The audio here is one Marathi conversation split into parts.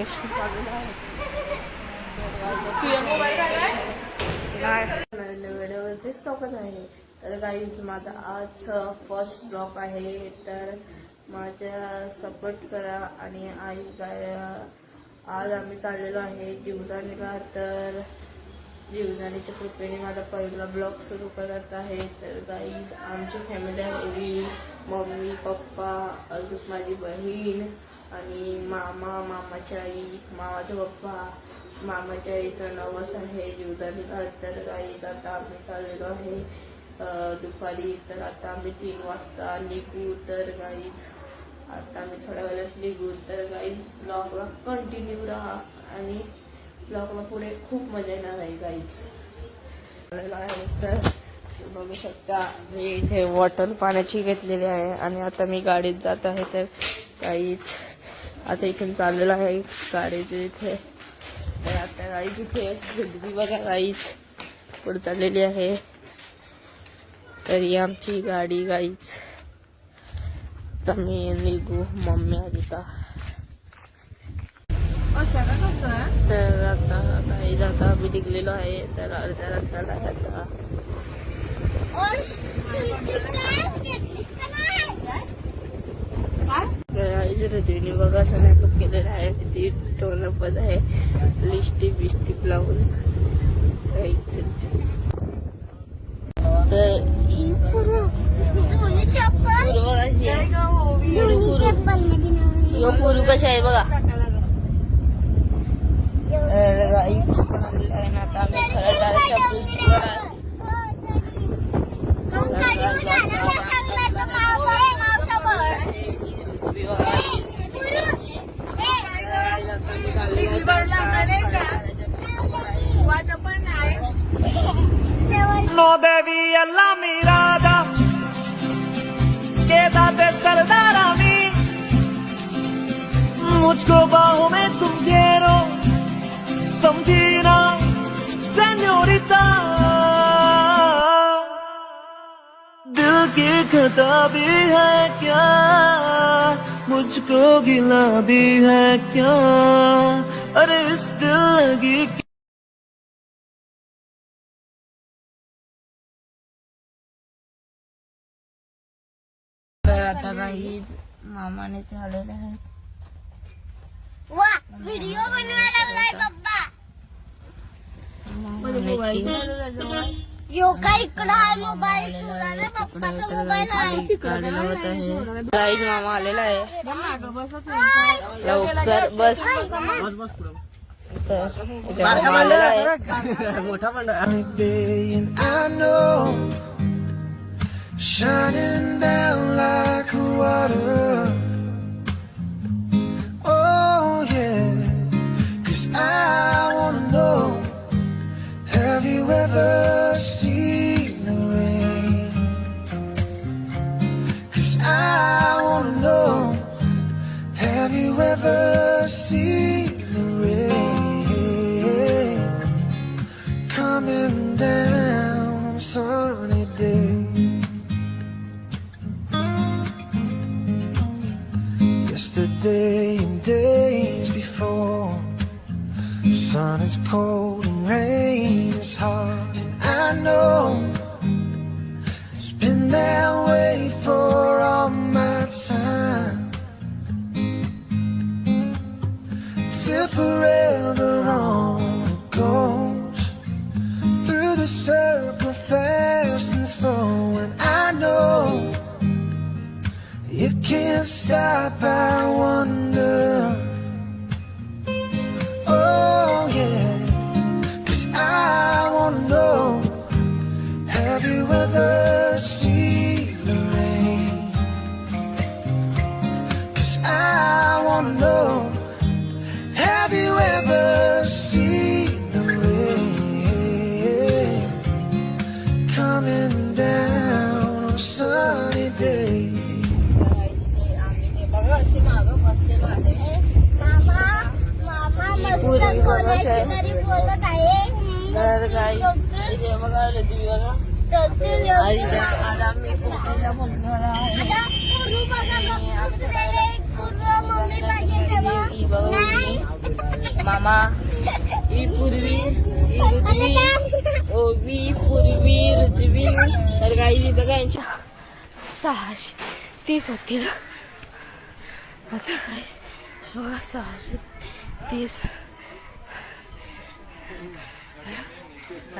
आहे. स्वागत आहे तर गाईज माझा आज फर्स्ट ब्लॉग आहे तर माझ्या सपोर्ट करा आणि आई गाय आज आम्ही चाललेलो आहे जीवदानीला तर जीवदानीच्या कृपेने माझा पहिला ब्लॉग सुरू करत आहे तर गाईज आमची फॅमिली आहे मम्मी पप्पा अजून माझी बहीण आणि मामा मामाची आई मामाचे पप्पा मामाच्या आईचं नवस आहे जीवदानीला तर आईचा आता आम्ही चाललेलो आहे. दुपारी तर आता आम्ही तीन वाजता निघू तर गाईज आता आम्ही थोड्या वेळात निघू तर गाईज ब्लॉगला कंटिन्यू राहा आणि ब्लॉगला पुढे खूप मजा येणार आहे गाईज आहे तर बघू शकता मी इथे वॉटर पाण्याची घेतलेली आहे आणि आता मी गाडीत जात आहे तर काहीच आता इथून चाललेलं आहे. गाडीचे इथे. तर आता गाईच इथे गर्दी बघा गाईच पुढे चाललेली आहे. तर ही आमची गाडी गाईच आता मी निघू मम्मी आली का? तर आता काही आता आम्ही निघलेलो आहे. तर अर्ध्या रस्त्याला आहे आता आणि बघा असं मेकअप केलेला आहे ती टोन पण आहे. लिस्टिप बिस्टिप लावून तर पूर्व कशी आहे. यो पूर्व कशी आहे बघा. पण आहे ना आता आम्ही alla mirada Quédate saldar a mí मुझको बाहों में तुम घेरो। समझी ना सेन्योरिटा दिल की खता भी है क्या? मुझको गिला भी है क्या? अरे इस दिल लगी आता काहीच मामाने ते आलेले आहेत व्हिडिओ बनवायला लागलाय पप्पा यो का इकडं आहे मोबाईल मोबाईल आहे गाईज मामा आलेला आहे लवकर बस तर इथे shining down like water. Yesterday and days before, sun is cold and rain is hard, and I know it's been that way for all my time. Till forever on it goes through the circle fast and slow. And I know it can't stop आहे. तर गाईज इथे बघा ऋतवी बघा. आज आम्ही कोकणला बोलणार आहे बघा मामा ही पूर्वी ही ऋत्वी ओवी पूर्वी ऋत्वी तर काही बघा यांच्या सहाशे. तीस होतील. आता सहाशे तीस.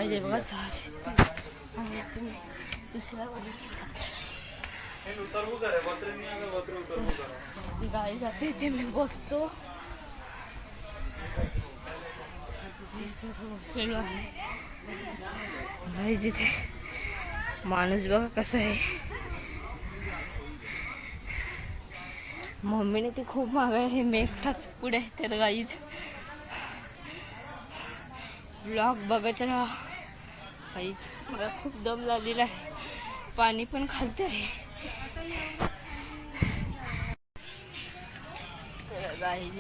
पाहिजे बघा सहाशे आणि तुम्ही दुसऱ्या बाजूने गाई जाते ते मी बसतो आहे जिथे माणूस बघा कसा आहे मम्मीने ती खूप मागे आहे मी एकटाच पुढे आहे तर गाईच ब्लॉग बघत राहा काहीच मला खूप दम लागलेला आहे. पाणी पण खालते आहे गाई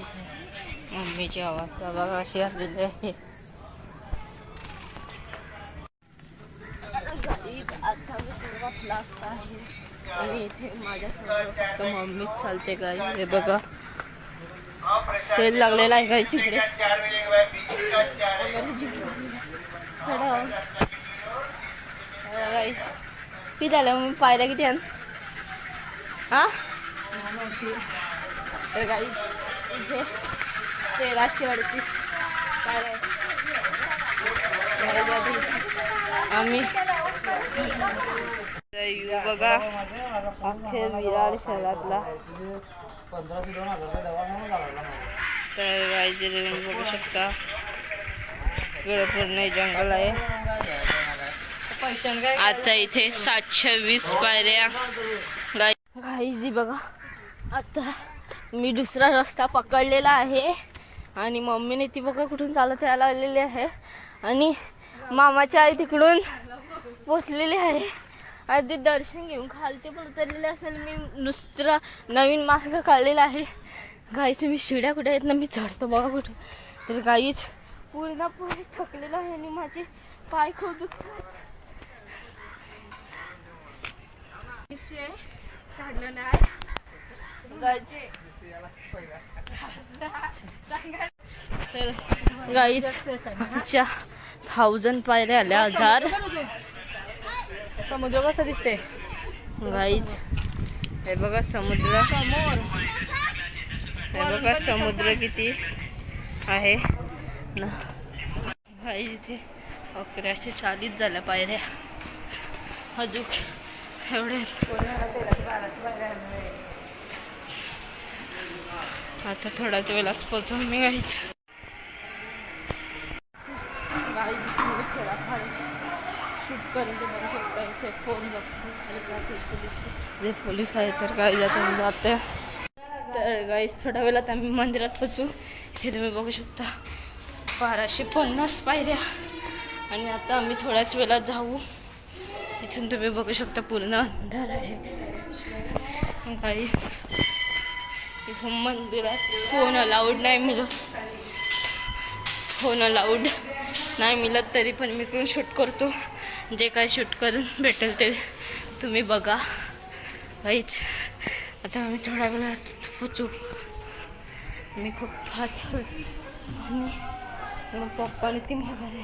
मम्मीची आवाज बघा अशी आलेली आहे. गाईच आता मी सर्वात लास्ट आहे. आणि इथे माझ्यासमोर फक्त मम्मीच चालते गाई. हे बघा. सेल लागलेला आहे गाईची तिकडे चढव गाईस किती झालं मग पायऱ्या किती आण. हा? तर गाई इथे तेराशे अडतीस. पायऱ्या आम्ही. बघा अख्खे विरार शहरातला. तर गाईचे बघू शकता. पूर्ण जंगल आहे. आता इथे सातशे वीस पायऱ्या गाई बघा. आता मी दुसरा रस्ता पकडलेला आहे. आणि मम्मीने ती बघा कुठून चालत यायला आलेली आहे. आणि मामाच्या आई तिकडून पोचलेली आहे. आधी दर्शन घेऊन खालते पण उतरलेले असेल मी दुसरा नवीन मार्ग काढलेला आहे. गाईच मी शिड्या कुठे आहेत ना? मी चढतो बघा कुठे. तर गाईच पूर्ण पुढे थकलेलं आहे आणि माझे पाय खूप दुखतात. विषय तर गाईच आमच्या थाउजंड पायऱ्या आल्या हजार समुद्र कसा दिसते गाईच हे बघा समुद्र. हे बघा समुद्र किती आहे. ना. गाई इथे अकराशे चाळीस झाल्या पायऱ्या. अजून. एवढे. आता थोड्याच वेळाच पोचून मी गाईच गाई थोडा फार शूट करून बघू शकता इथे फोन बघतो. जे पोलीस आहे तर गाई आता जाते तर गाईस थोड्या वेळात आम्ही मंदिरात पोचू. इथे तुम्ही बघू शकता. बाराशे पन्नास पायऱ्या. आणि आता आम्ही थोड्याच वेळात जाऊ. इथून तुम्ही बघू शकता पूर्ण अंधार आहे. काही इथून मंदिरात फोन अलाउड नाही मिळत. फोन अलाउड नाही मिळत तरी पण मी इकडून शूट करतो. जे काय शूट करून भेटेल ते तुम्ही बघा. काहीच. आता आम्ही थोड्या वेळात पोचू. मी खूप फास्ट आणि मग पप्पाने ती माघारी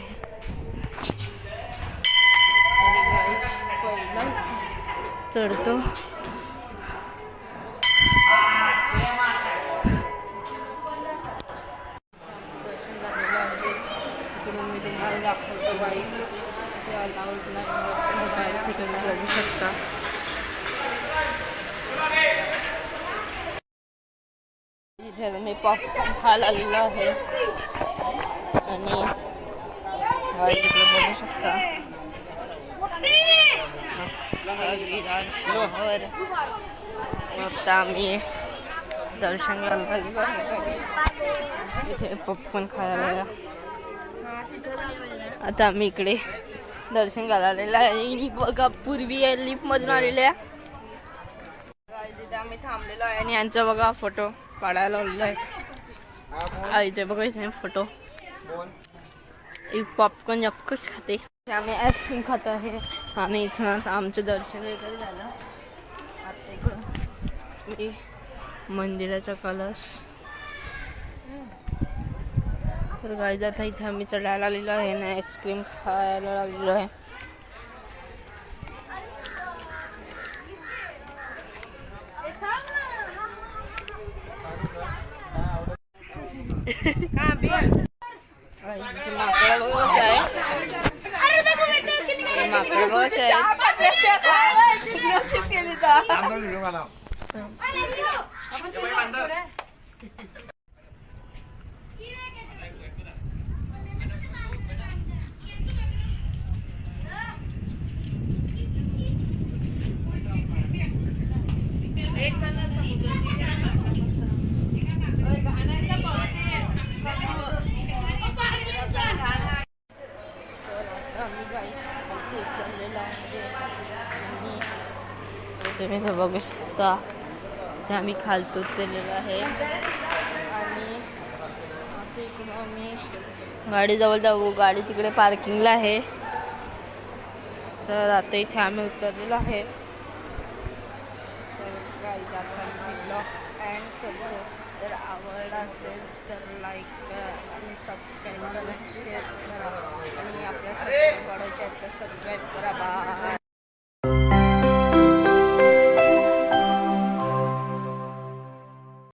आहे चढतो मी तुम्हाला दाखवतो बाईक. तुम्ही बघू शकता. इथे मी पॉपकॉर्न खा आलेलो आहे. आणि बघू शकता. शहर आता आम्ही दर्शन घ्यायला आलेलो आहे इथे पॉपकॉर्न खायला. आता आम्ही इकडे दर्शन आहे. आणि बघा पूर्वी लिफ्ट मधून आलेल्या तिथे आम्ही थांबलेलो आहे आणि यांचा बघा फोटो काढायला लावलेला आहे. आईचे बघा इथे फोटो एक पॉपकॉर्न जपकच खाते. आम्ही आईस्क्रीम खात आहे. आणि इथून आता आमचं दर्शन वगैरे झालं. आता इकडं मी मंदिराचा कलश तर गाडी आता इथे आम्ही चढायला आलेलो आहे ना आईस्क्रीम खायला लागलेलो आहे माकडं बघ कसे आहे माकडं बघ कसे आहे आम्ही गाईच खालती उतरलेलो आहे आणि तुम्ही इथे बघू शकता. ते आम्ही खालतो उतरलेलो आहे. आणि आता आम्ही गाडीजवळ जाऊ. गाडी तिकडे पार्किंगला आहे. तर आता इथे आम्ही उतरलेलो आहे. तर काही आता करतो जर आवडला असेल तर लाईक आणि सबस्क्राईब करा शेअर करा. आणि आपल्या सबस्क्राईब आहेत तर सबस्क्राईब करा. बा